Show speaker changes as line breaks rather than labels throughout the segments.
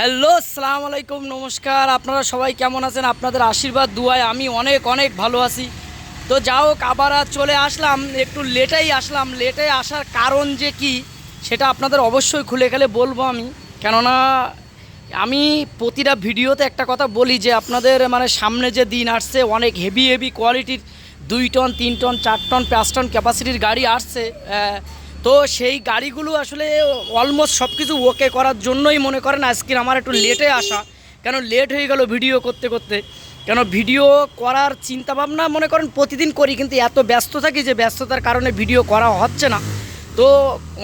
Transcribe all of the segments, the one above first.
Hello, আসসালামু আলাইকুম, নমস্কার। আপনারা সবাই কেমন আছেন? আপনাদের আশীর্বাদ, দুয়ায়, আমি অনেক অনেক ভালো আছি। তো যা হোক, আবার চলে আসলাম, একটু লেটেই আসলাম। লেটে আসার কারণ যে কি, সেটা আপনাদের অবশ্যই খুলে গেলে বলব আমি। কেননা, আমি প্রতিটা ভিডিওতে একটা কথা বলি যে, আপনাদের মানে সামনে যে দিন আসছে, অনেক হেভি হেভি কোয়ালিটির দুই টন, তিন টন, চার টন, পাঁচ টন ক্যাপাসিটির গাড়ি আসছে। তো সেই গাড়িগুলো আসলে অলমোস্ট সব কিছু ওকে করার জন্যই মনে করেন আজকে আমার একটু লেটে আসা। কেন লেট হয়ে গেল ভিডিও করতে করতে। কেন ভিডিও করার চিন্তা ভাবনা মনে করেন প্রতিদিন করি, কিন্তু এত ব্যস্ত থাকি যে ব্যস্ততার কারণে ভিডিও করা হচ্ছে না। তো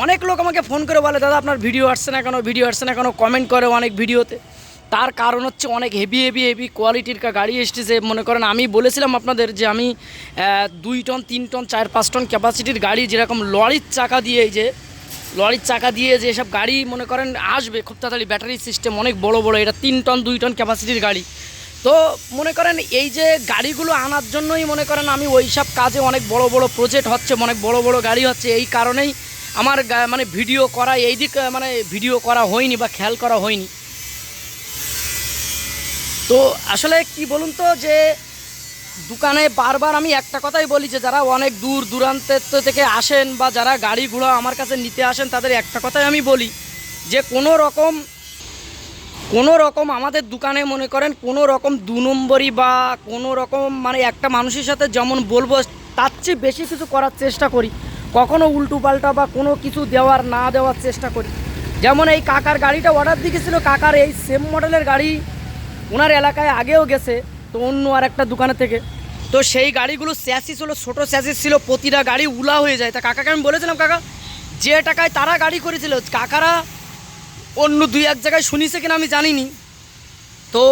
অনেক লোক আমাকে ফোন করে বলে, দাদা, আপনার ভিডিও আসছে না কেন? ভিডিও আসছে না কেন? কমেন্ট করে অনেক ভিডিওতে তার কারণ হচ্ছে অনেক হেভি হেভি হেভি কোয়ালিটির গাড়ি এসেছে। মনে করেন, আমি বলেছিলাম আপনাদের যে আমি দুই টন, তিন টন, চার, পাঁচ টন ক্যাপাসিটির গাড়ি যেরকম লরির চাকা দিয়ে এই যে, লরির চাকা দিয়ে যে সব গাড়ি মনে করেন আসবে, খুব তাড়াতাড়ি ব্যাটারি সিস্টেম অনেক বড় বড়, এটা তিন টন, দুই টন ক্যাপাসিটির গাড়ি। তো মনে করেন, এই যে গাড়িগুলো আনার জন্যই মনে করেন আমি ওই সব কাজে অনেক বড় বড় প্রজেক্ট হচ্ছে, অনেক বড় বড় গাড়ি হচ্ছে। এই কারণেই আমার মানে ভিডিও করা, এই দিক মানে ভিডিও করা হয়নি বা খেয়াল করা হয়নি। তো আসলে কি বলুন তো যে দোকানে বারবার আমি একটা কথাই বলি যে যারা অনেক দূর দূরান্তের থেকে আসেন বা যারা গাড়ি ঘোড়া আমার কাছে নিতে আসেন তাদের একটা কথাই আমি বলি যে কোনো রকম কোনো রকম আমাদের দোকানে মনে করেন কোনো রকম দু নম্বরই বা কোনো রকম মানে একটা মানুষের সাথে যেমন বলব, তার চেয়ে বেশি কিছু করার চেষ্টা করি। কখনো উল্টো পাল্টা বা কোনো কিছু দেওয়ার, না দেওয়ার চেষ্টা করি। যেমন এই কাকার গাড়িটা অর্ডার দিয়েছিল, কাকার এই সেম মডেলের গাড়ি ওনার এলাকায় আগেও গেছে, তো অন্য আর একটা দোকানে থেকে। তো সেই গাড়িগুলো স্যাসিস হলো, ছোটো স্যাসিস ছিল, প্রতিটা গাড়ি উলা হয়ে যায়। তা কাকাকে আমি বলেছিলাম, কাকা, যে টাকায় তারা গাড়ি করেছিল, কাকারা অন্য দুই এক জায়গায় শুনিছে কিনা আমি জানিনি। তো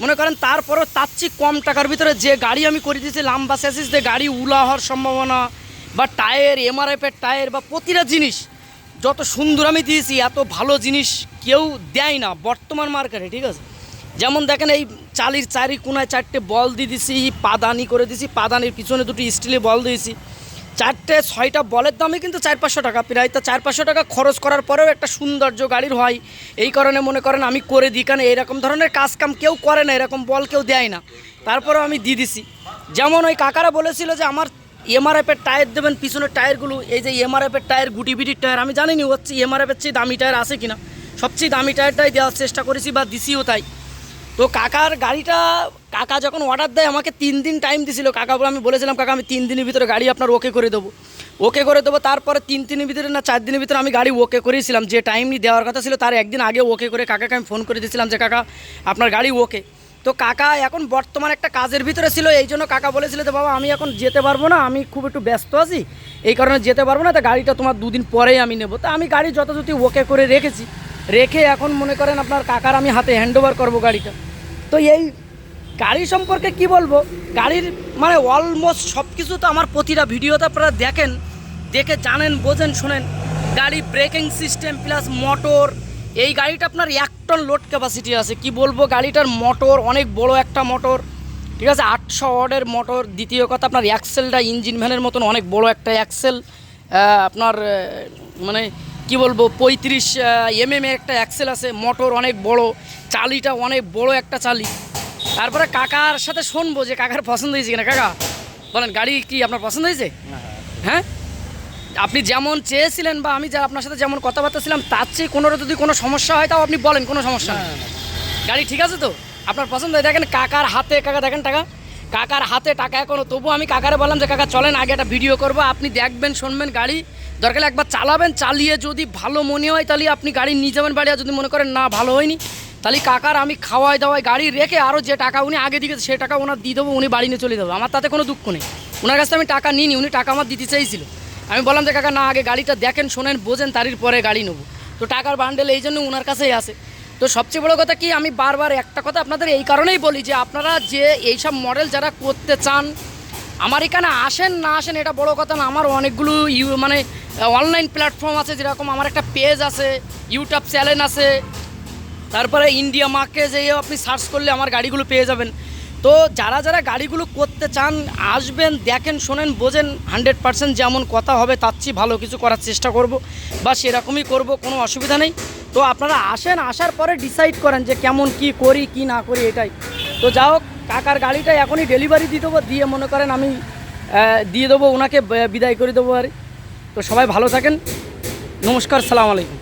মনে করেন তারপরও তার চেয়ে কম টাকার ভিতরে যে গাড়ি আমি করে দিয়েছি, লাম্বা স্যাসিস দিয়ে গাড়ি উলা হওয়ার সম্ভাবনা বা টায়ার এমআরএফের টায়ার বা প্রতিটা জিনিস, যত সুন্দর আমি দিয়েছি, এত ভালো জিনিস কেউ দেয় না বর্তমান মার্কেটে ঠিক আছে? যেমন দেখেন এই চালির চারি কোনায় চারটে বল দিয়ে দিছি, পাদানি করে দিছি, পাদানির পিছনে দুটি স্টিলে বল দিয়েছি। চারটে, ছয়টা বলের দামে কিন্তু চার পাঁচশো টাকা। প্রায় তা চার পাঁচশো টাকা খরচ করার পরেও একটা সৌন্দর্য গাড়ির হয়। এই কারণে মনে করেন আমি করে দিই, কারণ এইরকম ধরনের কাজ কাম কেউ করে না, এরকম বল কেউ দেয় না। তারপরেও আমি দিয়ে দিছি। যেমন ওই কাকারা বলেছিল যে আমার এমআরএফের টায়ার দেবেন, পিছনের টায়ারগুলো, এই যে এমআরএফের টায়ার, গুটি বিটির টায়ার, আমি জানিনি হচ্ছে এমআরএফের চেয়ে দামি টায়ার আছে কিনা। সবচেয়ে দামি টায়ারটাই দেওয়ার চেষ্টা করেছি বা দিছিও তাই। তো কাকার গাড়িটা, কাকা যখন অর্ডার দেয়, আমাকে তিন দিন টাইম দিছিল। কাকা বলে, আমি বলেছিলাম, কাকা, আমি তিন দিনের ভিতরে গাড়ি আপনার ওকে করে দেবো। ওকে করে দেবো, তারপরে তিন দিনের ভিতরে না চার দিনের ভিতরে আমি গাড়ি ওকে করেছিলাম যে টাইম দেওয়ার কথা ছিল, তার একদিন আগে ওকে করে কাকাকে আমি ফোন করে দিয়েছিলাম যে, কাকা, আপনার গাড়ি ওকে তো কাকা এখন বর্তমান একটা কাজের ভিতরে ছিল, এই জন্য কাকা বলেছিল যে, বাবা, আমি এখন যেতে পারব না, আমি খুব একটু ব্যস্ত আছি, এই কারণে যেতে পারব না, তা গাড়িটা তোমার দুদিন পরেই আমি নেব। তা আমি গাড়ি যথাযথ ওকে করে রেখেছি। রেখে এখন মনে করেন আপনার কাকার আমি হাতে হ্যান্ড ওভার করব গাড়িটা। তো এই গাড়ি সম্পর্কে কি বলব? গাড়ির মানে অলমোস্ট সব কিছু তো আমার প্রতিটা ভিডিওতে আপনারা দেখেন, দেখে জানেন, বোঝেন, শোনেন। গাড়ি ব্রেকিং সিস্টেম প্লাস মোটর এই গাড়িটা আপনার এক টন লোড ক্যাপাসিটি আছে। কি বলব? গাড়িটার মোটর অনেক বড় একটা মোটর ঠিক আছে? আটশো ওয়ার্ডের মোটর দ্বিতীয় কথা, আপনার অ্যাক্সেলটা ইঞ্জিন ভ্যানের মতন অনেক বড় একটা অ্যাক্সেল আপনার মানে কি বলব পঁয়ত্রিশ এম এমএম একটা অ্যাক্সেল আছে মোটর অনেক বড় চালিটা অনেক বড় একটা চালি। তারপরে কাকার সাথে শুনব যে কাকার পছন্দ হয়েছে কিনা। কাকা বলেন গাড়ি কি আপনার পছন্দ হয়েছে? হ্যাঁ? আপনি যেমন চেয়েছিলেন বা আমি যা আপনার সাথে যেমন কথাবার্তা ছিলাম তার চেয়ে কোনো যদি কোনো সমস্যা হয় তাও আপনি বলেন কোনো সমস্যা নেই। গাড়ি ঠিক আছে তো? আপনার পছন্দ হয়। দেখেন কাকার হাতে কাকা দেখেন টাকা কাকার হাতে টাকা এখনও। তবু আমি কাকারে বললাম যে কাকা চলেন আগে একটা ভিডিও করব। আপনি দেখবেন শুনবেন গাড়ি দরকার একবার চালাবেন, চালিয়ে যদি ভালো মনে হয় তাহলে আপনি গাড়ি নিয়ে যাবেন বাড়ি, আর যদি মনে করেন না, ভালো হয়নি, তাহলে কাকার আমি খাওয়াই দাওয়াই গাড়ি রেখে আরও যে টাকা উনি আগে দিকে সে টাকা ওনার দিয়ে দেবো, উনি বাড়ি নিয়ে চলে যাব। আমার তাতে কোনো দুঃখ নেই। ওনার কাছে আমি টাকা নিইনি, উনি টাকা আমার দিতে চাইছিল। আমি বললাম যে, কাকা, না, আগে গাড়িটা দেখেন, শোনেন, বোঝেন তারির পরে গাড়ি নেব। তো টাকার বান্ডেল এই জন্য ওনার কাছেই আসে তো সবচেয়ে বড় কথা কি, আমি বারবার একটা কথা আপনাদের এই কারণেই বলি যে, আপনারা যে এইসব মডেল যারা করতে চান, আমার এখানে আসেন, না আসেন, এটা বড় কথা না, আমার অনেকগুলো ইউ মানে অনলাইন প্ল্যাটফর্ম আছে যেরকম, আমার একটা পেজ আছে ইউটিউব চ্যানেল আছে। তারপরে ইন্ডিয়া মার্কে যেয়ে আপনি সার্চ করলে আমার গাড়িগুলো পেয়ে যাবেন। তো যারা যারা গাড়িগুলো করতে চান, আসবেন, দেখেন, শোনেন, বোঝেন হান্ড্রেড পার্সেন্ট যেমন কথা হবে, তার চেয়ে ভালো কিছু করার চেষ্টা করব বা সেরকমই করব, কোনো অসুবিধা নেই। তো আপনারা আসেন, আসার পরে ডিসাইড করেন যে কেমন কি করি, কি না করি, এটাই। তো যা হোক, কাকার গাড়িটা এখনই ডেলিভারি দিয়ে দেবো, দিয়ে মনে করেন আমি দিয়ে দেবো, ওনাকে বিদায় করে দেবো আর তো সবাই ভালো থাকেন। নমস্কার সালাম আলাইকুম।